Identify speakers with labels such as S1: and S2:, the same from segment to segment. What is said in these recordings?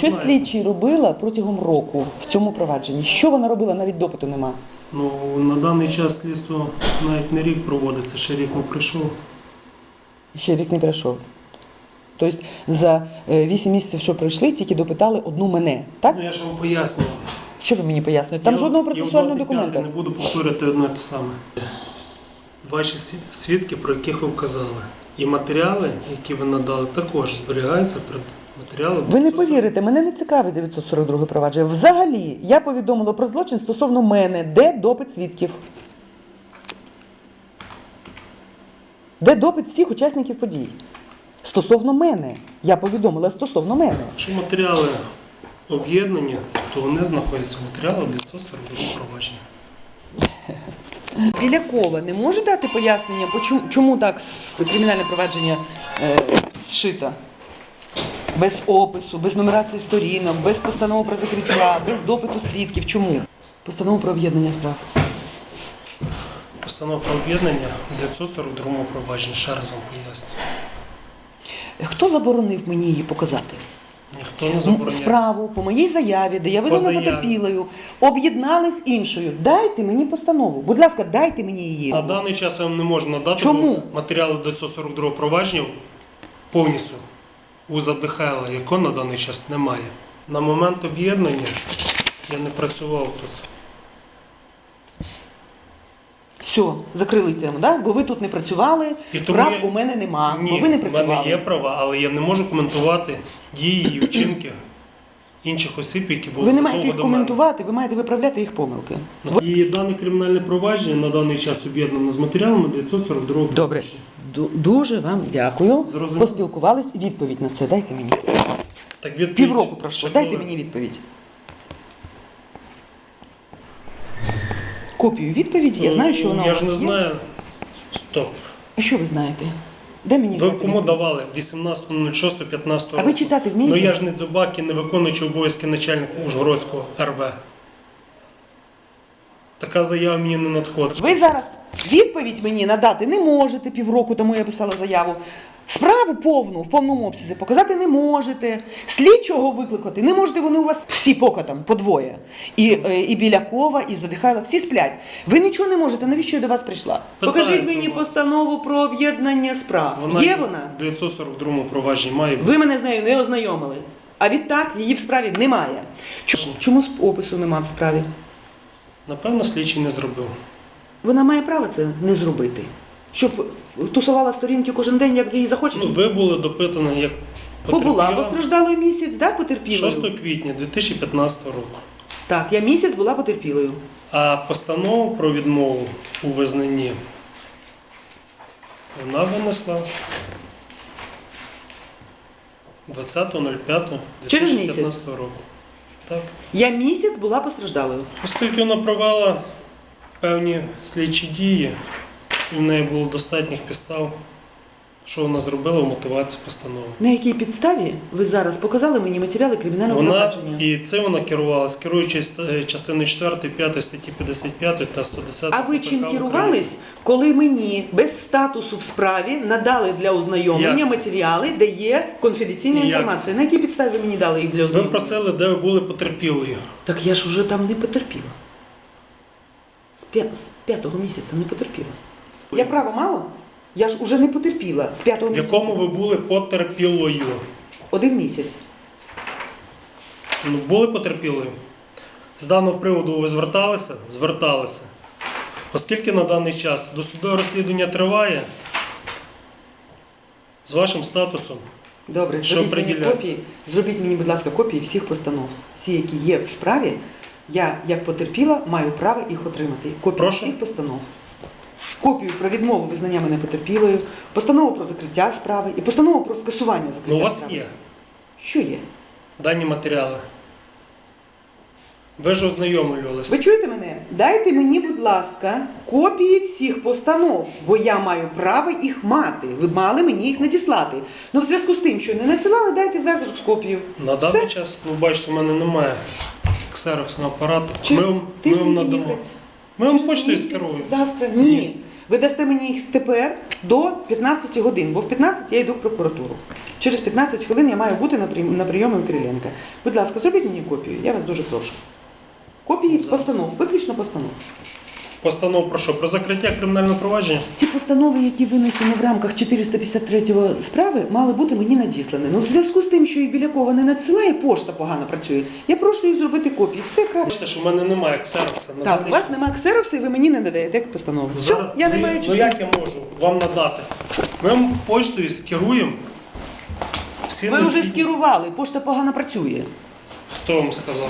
S1: Що слідчий робила протягом року в цьому провадженні? Що вона робила, навіть допиту нема.
S2: Ну, на даний час слідство навіть не рік проводиться, ще рік не прийшов.
S1: Ще рік не пройшов. Тобто за 8 місяців, що пройшли, тільки допитали одну мене. Так?
S2: Ну я ж вам пояснював.
S1: Що ви мені пояснюєте? Там
S2: Я-
S1: жодного процесуального
S2: 25
S1: документа.
S2: Не буду повторювати одне те саме. Ваші свідки, про яких ви вказали. І матеріали, які ви надали, також зберігаються при матеріали.
S1: Ви не повірите, мене не цікавить 942 провадження. Взагалі, я повідомила про злочин стосовно мене, де допит свідків. Де допит всіх учасників подій? Стосовно мене. Я повідомила стосовно мене.
S2: Якщо матеріали об'єднані, то вони знаходяться в матеріалах 942 провадження.
S1: Білякова не може дати пояснення, чому, чому так кримінальне провадження е, зшито? Без опису, без нумерації сторінок, без постанови про закриття, без допиту свідків. Чому? Постанова про об'єднання справ.
S2: Постанова про об'єднання в 942 провадженні. Ще раз вам поясню.
S1: Хто заборонив мені її показати?
S2: Ніхто не забороняє.
S1: Справу по моїй заяві, де я визнана
S2: заяві.
S1: потерпілою, об'єднали з іншою. Дайте мені постанову. Будь ласка, дайте мені її.
S2: На даний час я вам не можу надати
S1: Чому?
S2: бо матеріали до 142 провадження повністю у ЗДХЛ, якого на даний час немає. На момент об'єднання я не працював тут.
S1: Все, закрили тему, да? бо ви тут не працювали,
S2: І тому
S1: прав
S2: я-
S1: у мене нема,
S2: Ні,
S1: бо ви не працювали.
S2: мене є права, але я не можу коментувати дії і вчинки інших осіб, які були
S1: Ви не маєте їх
S2: до мене.
S1: коментувати, ви маєте виправляти їх помилки.
S2: І дане кримінальне провадження на даний час об'єднано з матеріалами 942
S1: Добре. Дуже вам дякую.
S2: Зрозуміло.
S1: Поспілкувались. Відповідь на це дайте мені.
S2: Так відповідь
S1: Півроку пройшло. Дайте мені відповідь. Копію відповіді. Я знаю, що вона
S2: Я
S1: у
S2: ж не
S1: є.
S2: знаю. Стоп.
S1: А що ви знаєте? Де мені
S2: Ви
S1: взяти
S2: кому
S1: відповідь?
S2: давали 18.06.15
S1: А ви читати вмієте?
S2: Ну я ж не дзюбак і не виконуючий обов'язки начальника Ужгородського РВ. Така заява мені не надходить.
S1: Ви зараз відповідь мені надати не можете півроку, тому я писала заяву. Справу повну в повному обсязі показати не можете. Слідчого викликати не можете. Вони у вас всі покатом по двоє. І, е, і Білякова, і Задихайла, всі сплять. Ви нічого не можете. Навіщо я до вас прийшла? Покажіть мені
S2: вас.
S1: постанову про об'єднання справ. Є вона?
S2: в 942 провадженні має.
S1: Ви мене з нею не ознайомили. А відтак її в справі немає. Чому, чому з опису нема в справі?
S2: Напевно, слідчий не зробив.
S1: Вона має право це не зробити. Щоб тусувала сторінки кожен день, як їй захоче.
S2: Ну, ви були допитані як
S1: Побула
S2: потерпіла
S1: постраждалою місяць, да, потерпілою?
S2: 6 квітня 2015 року.
S1: Так, я місяць була потерпілою.
S2: А постанову про відмову у визнанні вона винесла
S1: Через
S2: 20.05.2015 року. Так.
S1: Я місяць була постраждалою.
S2: Оскільки вона провела певні слідчі дії, і в неї було достатніх підстав, що вона зробила в мотивації постанови.
S1: На якій підставі ви зараз показали мені матеріали кримінального
S2: Вона
S1: провадження?
S2: і це вона керувалась, керуючись е, частиною 4, 5 статті 55 та 110
S1: А ви
S2: КПК
S1: чим
S2: України.
S1: керувались, коли мені без статусу в справі надали для ознайомлення
S2: це?
S1: матеріали, де є конфіденційна
S2: Як
S1: інформація? На якій підставі ви мені дали їх для
S2: Ви
S1: ознайомлення?
S2: просили, де ви були потерпілою.
S1: Так я ж уже там не потерпіла. З, п'я... з п'ятого місяця не потерпіла. Я право мала? Я ж уже не потерпіла з п'ятого
S2: В якому ви були потерпілою?
S1: Один місяць.
S2: Ну, були потерпілою. З даного приводу ви зверталися? Зверталися. Оскільки на даний час досудове розслідування триває, з вашим статусом,
S1: Добре,
S2: Що
S1: зробіть мені копії. Зробіть мені, будь ласка, копії всіх постанов. Всі, які є в справі, я, як потерпіла, маю право їх отримати. Копії
S2: Прошу?
S1: всіх постанов. Копію про відмову визнання мене потерпілою, постанову про закриття справи і постанову про скасування закриття
S2: ну у вас
S1: справи.
S2: є
S1: Що є?
S2: дані матеріали. Ви ж ознайомлювалися.
S1: Ви чуєте мене? Дайте мені, будь ласка, копії всіх постанов, бо я маю право їх мати. Ви мали мені їх надіслати. Ну, в зв'язку з тим, що не надсилали, дайте зараз копію.
S2: На даний
S1: Все.
S2: час, ну бачите, в мене немає ксероксного апарату.
S1: Через
S2: Ми вам, ми
S1: тиждень
S2: вам надамо. Ми вам
S1: Через
S2: почтою
S1: місяць?
S2: скеруємо.
S1: Завтра? Ні. ви дасте мені їх тепер до 15 годин, бо в 15 я йду в прокуратуру. Через 15 хвилин я маю бути на прийом, на прийомі у Кириленка. Будь ласка, зробіть мені копію, я вас дуже прошу. Копії постанов, виключно постанов.
S2: Постанов про що? Про закриття кримінального провадження?
S1: Ці постанови, які винесені в рамках 453 справи, мали бути мені надіслані. Ну, в зв'язку з тим, що їх Білякова не надсилає, пошта погано працює. Я прошу їх зробити копії. Все краще.
S2: Бачите, що в мене немає ксерокса. на
S1: Так, у вас немає ксероксу, і ви мені не надаєте постанову. Все,
S2: Зараз-
S1: я не маю
S2: Ну як я можу вам надати? Ми вам поштою скеруємо всі
S1: Ви вже
S2: необхідні-
S1: скерували, пошта погано працює.
S2: Хто вам сказав?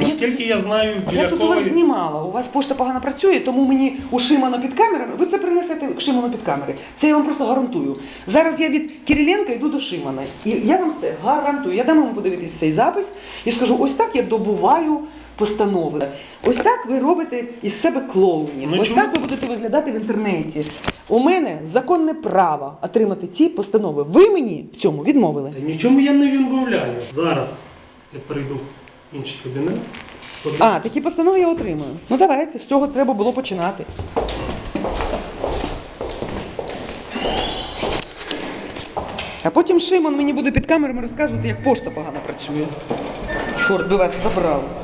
S2: Наскільки я знаю,
S1: Я тут у вас знімала. У вас пошта погано працює, тому мені у Шимана під камерами. Ви це принесете Шиману під камери. Це я вам просто гарантую. Зараз я від Кириленка йду до Шимана. І я вам це гарантую. Я дам йому подивитись цей запис і скажу: ось так я добуваю постанови. Ось так ви робите із себе клоунів.
S2: Ну,
S1: ось
S2: чому
S1: так ви будете виглядати в інтернеті. У мене законне право отримати ці постанови. Ви мені в цьому відмовили.
S2: Нічому я не відмовляю. Зараз я перейду в інший кабінет.
S1: А, такі постанови я отримую. Ну давайте, з цього треба було починати. А потім Шимон мені буде під камерами розказувати, як пошта погано працює. Чорт би вас забрав.